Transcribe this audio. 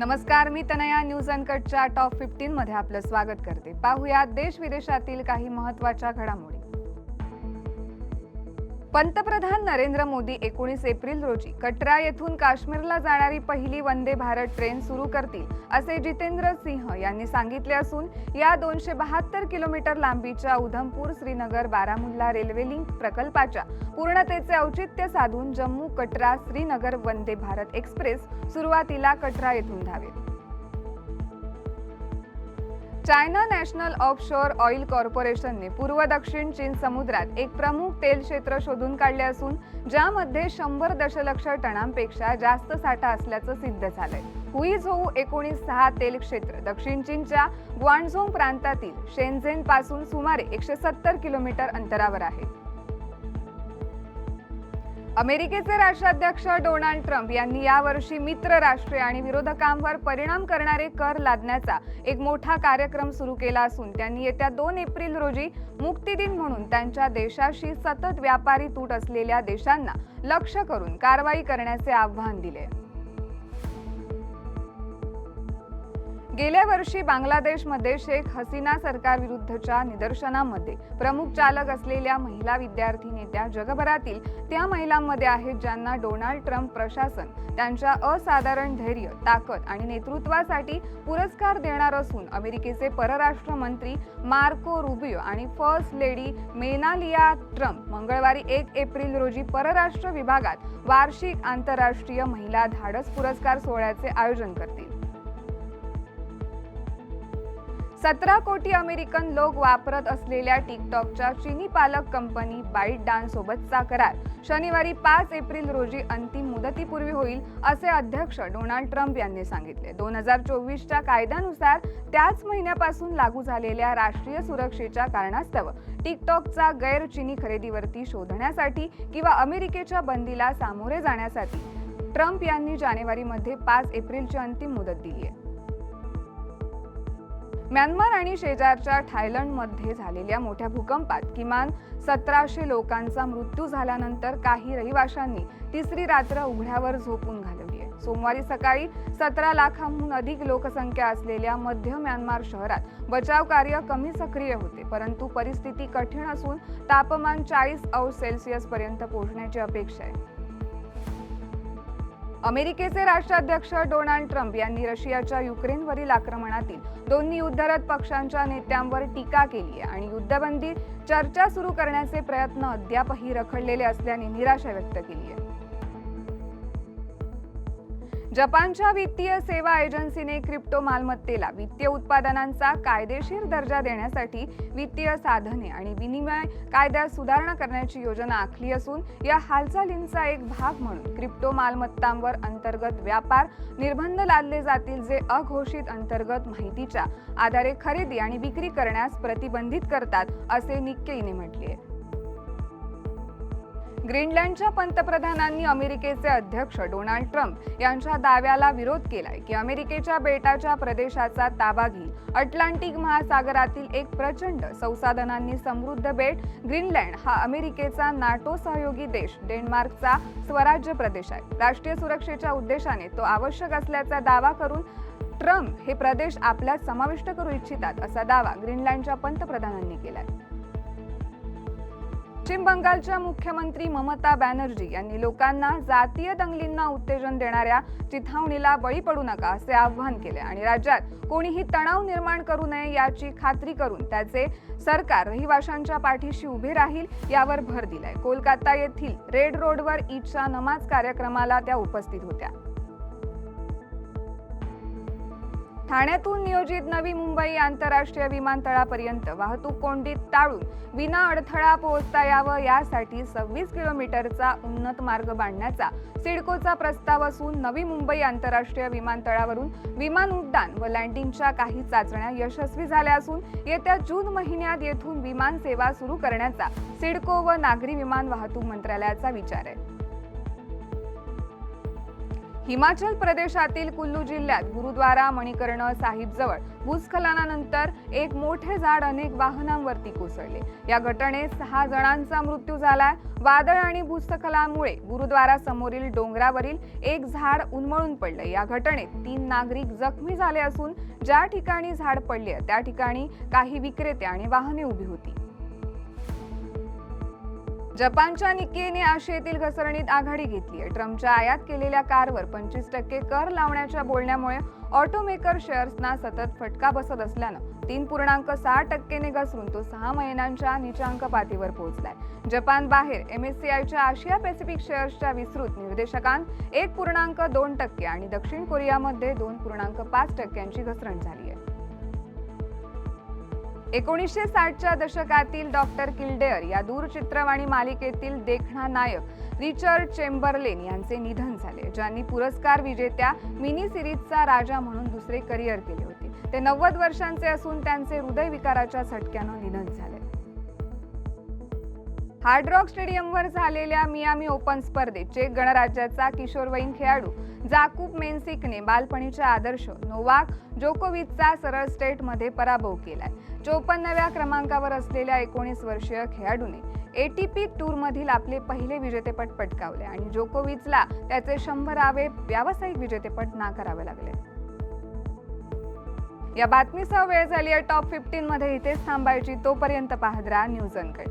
नमस्कार मी Tanaya news अनकटच्या top fifteen मध्ये आपलं स्वागत करते. पाहुयात देश विदेशातील काही महत्त्वाच्या घडामोडी. पंतप्रधान नरेंद्र मोदी एकोणीस एप्रिल रोजी कटरा येथून काश्मीरला जाणारी पहिली वंदे भारत ट्रेन सुरू करतील असे जितेंद्र सिंह यांनी सांगितले असून या दोनशे बहात्तर किलोमीटर लांबीच्या उधमपूर श्रीनगर बारामुल्ला रेल्वे लिंक प्रकल्पाच्या पूर्णतेचे औचित्य साधून जम्मू कटरा श्रीनगर वंदे भारत एक्सप्रेस सुरुवातीला कटरा येथून धावेल. चायना नॅशनल ऑफशोअर ऑइल कॉर्पोरेशनने पूर्व दक्षिण चीन समुद्रात एक प्रमुख तेल क्षेत्र शोधून काढले असून ज्यामध्ये शंभर दशलक्ष टनांपेक्षा जास्त साठा असल्याचं सिद्ध झालंय. हुईझोऊ एकोणीस सहा तेल क्षेत्र दक्षिण चीनच्या ग्वांडझोंग प्रांतातील शेनझेन पासून सुमारे एकशे सत्तर किलोमीटर अंतरावर आहे. अमेरिकेचे राष्ट्राध्यक्ष डोनाल्ड ट्रम्प यांनी यावर्षी मित्र राष्ट्रे आणि विरोधकांवर परिणाम करणारे कर लादण्याचा एक मोठा कार्यक्रम सुरू केला असून त्यांनी येत्या दोन एप्रिल रोजी मुक्ती दिन म्हणून त्यांच्या देशाशी सतत व्यापारी तूट असलेल्या देशांना लक्ष्य करून कारवाई करण्याचे आव्हान दिले. गेल्या वर्षी बांगलादेशमध्ये शेख हसीना सरकारविरुद्धच्या निदर्शनामध्ये प्रमुख चालक असलेल्या महिला विद्यार्थी नेत्या जगभरातील त्या महिलांमध्ये आहेत ज्यांना डोनाल्ड ट्रम्प प्रशासन त्यांच्या असाधारण धैर्य ताकद आणि नेतृत्वासाठी पुरस्कार देणार असून अमेरिकेचे परराष्ट्र मंत्री मार्को रुबियो आणि फर्स्ट लेडी मेनालिया ट्रम्प मंगळवारी एक एप्रिल रोजी परराष्ट्र विभागात वार्षिक आंतरराष्ट्रीय महिला धाडस पुरस्कार सोहळ्याचे आयोजन करतील. सतरा कोटी अमेरिकन लोक वापरत असलेल्या टिकटॉकच्या चिनी पालक कंपनी बाईट डान्स सोबतचा करार शनिवारी पाच एप्रिल रोजी अंतिम मुदतीपूर्वी होईल असे अध्यक्ष डोनाल्ड ट्रम्प यांनी सांगितले. दोन हजार चोवीसच्या कायद्यानुसार त्याच महिन्यापासून लागू झालेल्या राष्ट्रीय सुरक्षेच्या कारणास्तव टिकटॉकचा गैर चिनी खरेदीवरती शोधण्यासाठी किंवा अमेरिकेच्या बंदीला सामोरे जाण्यासाठी ट्रम्प यांनी जानेवारीमध्ये पाच एप्रिलची अंतिम मुदत दिली आहे. म्यानमार आणि शेजारच्या थायलंडमध्ये झालेल्या मोठ्या भूकंपात किमान सतराशे लोकांचा मृत्यू झाल्यानंतर काही रहिवाशांनी तिसरी रात्र उघड्यावर झोपून घालवली आहे. सोमवारी सकाळी सतरा लाखांहून अधिक लोकसंख्या असलेल्या मध्य म्यानमार शहरात बचाव कार्य कमी सक्रिय होते परंतु परिस्थिती कठीण असून तापमान चाळीस अंश सेल्सिअस पर्यंत पोहोचण्याची अपेक्षा आहे. अमेरिकेचे राष्ट्राध्यक्ष डोनाल्ड ट्रम्प यांनी रशियाच्या युक्रेनवरील आक्रमणातील दोन्ही युद्धरत पक्षांच्या नेत्यांवर टीका केली आहे आणि युद्धबंदी चर्चा सुरू करण्याचे प्रयत्न अद्यापही रखडलेले असल्याने निराशा व्यक्त केली आहे. जपानच्या वित्तीय सेवा एजन्सीने क्रिप्टो मालमत्तेला वित्तीय उत्पादनांचा कायदेशीर दर्जा देण्यासाठी वित्तीय साधने आणि विनिमय कायद्यात सुधारणा करण्याची योजना आखली असून या हालचालींचा एक भाग म्हणून क्रिप्टो मालमत्तांवर अंतर्गत व्यापार निर्बंध लादले जातील जे अघोषित अंतर्गत माहितीच्या आधारे खरेदी आणि विक्री करण्यास प्रतिबंधित करतात असे निक्केईने म्हटले आहे. ग्रीनलँडच्या पंतप्रधानांनी अमेरिकेचे अध्यक्ष डोनाल्ड ट्रम्प यांच्या दाव्याला विरोध केलाय की अमेरिकेच्या बेटाच्या प्रदेशाचा ताबा घेईल. अटलांटिक महासागरातील एक प्रचंड संसाधनांनी समृद्ध बेट ग्रीनलँड हा अमेरिकेचा नाटो सहयोगी देश डेन्मार्कचा स्वराज्य प्रदेश आहे. राष्ट्रीय सुरक्षेच्या उद्देशाने तो आवश्यक असल्याचा दावा करून ट्रम्प हे प्रदेश आपल्यात समाविष्ट करू इच्छितात असा दावा ग्रीनलँडच्या पंतप्रधानांनी केलाय. पश्चिम बंगालच्या मुख्यमंत्री ममता बॅनर्जी यांनी लोकांना जातीय दंगलींना उत्तेजन देणाऱ्या चिथावणीला बळी पडू नका असे आवाहन केले आणि राज्यात कोणीही तणाव निर्माण करू नये याची खात्री करून त्याचे सरकार रहिवाशांच्या पाठीशी उभे राहील यावर भर दिलाय. कोलकाता येथील रेड रोडवर ईदच्या नमाज कार्यक्रमाला त्या उपस्थित होत्या. ठाण्यातून नियोजित नवी मुंबई आंतरराष्ट्रीय विमानतळापर्यंत वाहतूक कोंडीत टाळून विना अडथळा पोहोचता यावं यासाठी सव्वीस किलोमीटरचा उन्नत मार्ग बांधण्याचा सिडकोचा प्रस्ताव असून नवी मुंबई आंतरराष्ट्रीय विमानतळावरून विमान उड्डाण व लँडिंगच्या काही चाचण्या यशस्वी झाल्या असून येत्या जून महिन्यात येथून विमान सेवा सुरू करण्याचा सिडको व नागरी विमान वाहतूक मंत्रालयाचा विचार आहे. हिमाचल प्रदेशातील कुल्लू जिल्ह्यात गुरुद्वारा मणिकर्ण साहिबजवळ भूस्खलनानंतर एक मोठे झाड अनेक वाहनांवरती कोसळले. या घटनेत सहा जणांचा मृत्यू झालाय. वादळ आणि भूस्खलनामुळे गुरुद्वारा समोरील डोंगरावरील एक झाड उन्मळून पडलं. या घटनेत तीन नागरिक जखमी झाले असून ज्या ठिकाणी झाड पडले त्या ठिकाणी काही विक्रेते आणि वाहने उभी होती. जपानच्या निक्केने आशियातील घसरणीत आघाडी घेतली आहे. ट्रम्पच्या आयात केलेल्या कारवर पंचवीस टक्के कर लावण्याच्या बोलण्यामुळे ऑटोमेकर शेअर्सना सतत फटका बसत असल्यानं तीन पूर्णांक सहा टक्केने घसरून तो सहा महिन्यांच्या निचांक पातीवर पोहोचलाय. जपान बाहेर एमएससीआयच्या आशिया पॅसिफिक शेअर्सच्या विस्तृत निर्देशकांत एक पूर्णांक दोन टक्के आणि दक्षिण कोरियामध्ये दोन पूर्णांक पाच टक्क्यांची घसरण झाली आहे. एकोणीसशे साठच्या दशकातील डॉक्टर किल्डेअर या दूरचित्रवाणी मालिकेतील देखणा नायक रिचर्ड चेंबरलेन यांचे निधन झाले ज्यांनी पुरस्कार विजेत्या मिनी सिरीजचा राजा म्हणून दुसरे करिअर केले होते. ते नव्वद वर्षांचे असून त्यांचे हृदयविकाराच्या झटक्यानं निधन झाले. हार्ड रॉक स्टेडियमवर झालेल्या मियामी ओपन स्पर्धेत चेक गणराज्याचा किशोरवयीन खेळाडू जाकूब मेन्सिकने बालपणीच्या आदर्श नोवाक जोकोविचचा सरळ स्टेटमध्ये पराभव केलाय. चोपन्नव्या क्रमांकावर असलेल्या एकोणीस वर्षीय खेळाडूने एटीपी टूरमधील आपले पहिले विजेतेपद पटकावले आणि जोकोविचला त्याचे शंभरावे व्यावसायिक विजेतेपद नाकारावे लागले. या बातमीसह वेळ झाली आहे टॉप फिफ्टीन मध्ये इथेच थांबायची. तोपर्यंत पाहत राहा न्यूज अनकट.